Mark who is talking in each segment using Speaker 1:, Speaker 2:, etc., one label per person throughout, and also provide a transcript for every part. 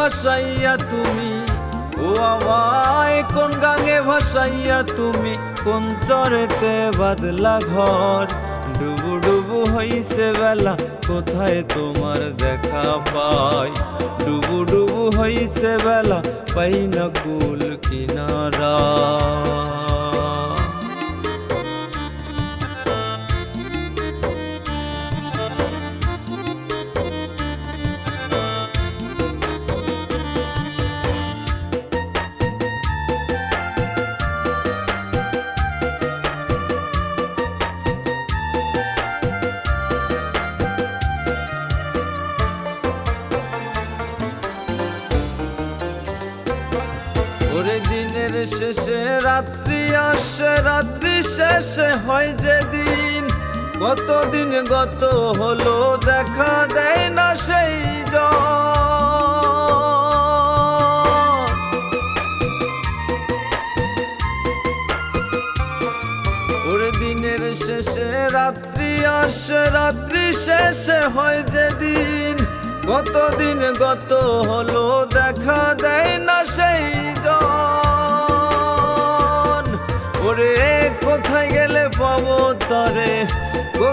Speaker 1: ভাসাইয়া তুমি? ও আমায় কোন গাঙে ভাসাইয়া তুমি? কোন চরেতে বাদলা ঘর? ডুবু ডুবু হইছে বেলা, কোথায় তোমার দেখা পাই? ডুবু ডুবু হইছে বেলা, পাই না কুল কিনারা। ওরে দিনের শেষে রাত্রি আসে, রাত্রি শেষে হয় যে দিন। কতদিন গত হলো দেখা দেয় না সেই ওরে দিনের শেষে রাত্রি আসে, রাত্রি শেষে হয় যে দিন। কতদিন গত হলো দেখা দেয় না সেই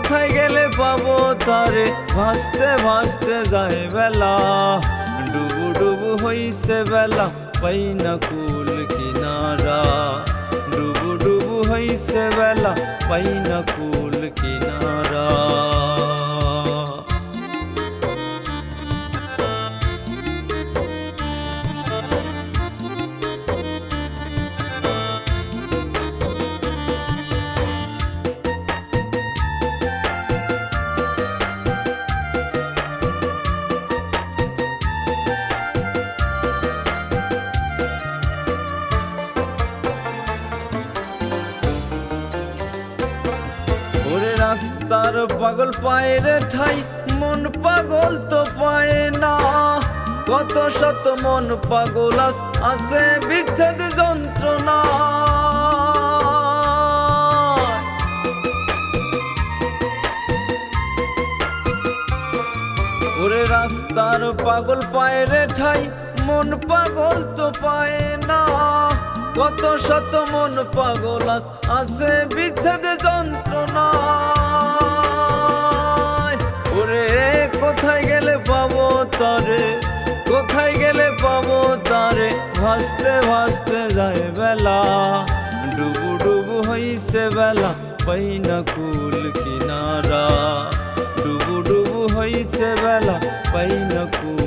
Speaker 1: কোথায় গেলে পাবো তারে? ভাসতে ভাসতে যায় বেলা। ডুবু ডুবু হইছে বেলা, পাই না কুল কিনারা। ডুবু ডুবু হইছে বেলা, পাই না কুল কিনারা। রাস্তার পাগল পায় রে ঠাই, মন পাগল তো পায় না। কত শত মন পাগল আছে বিচ্ছেদ যন্ত্রণা। ওরে রাস্তার পাগল পায় রে ঠাই, মন পাগল তো পায় না। কত শত মন পাগল আছে বিচ্ছেদ যন্ত্রণা। কোথায় গেলে পাবো তারে? কোথায় গেলে পাবো তারে? ভাসতে ভাসতে যায় বেলা। ডুবু ডুবু হইছে বেলা পাই না কুল কিনারা। ডুবু ডুবু হইছে বেলা পাই না কুল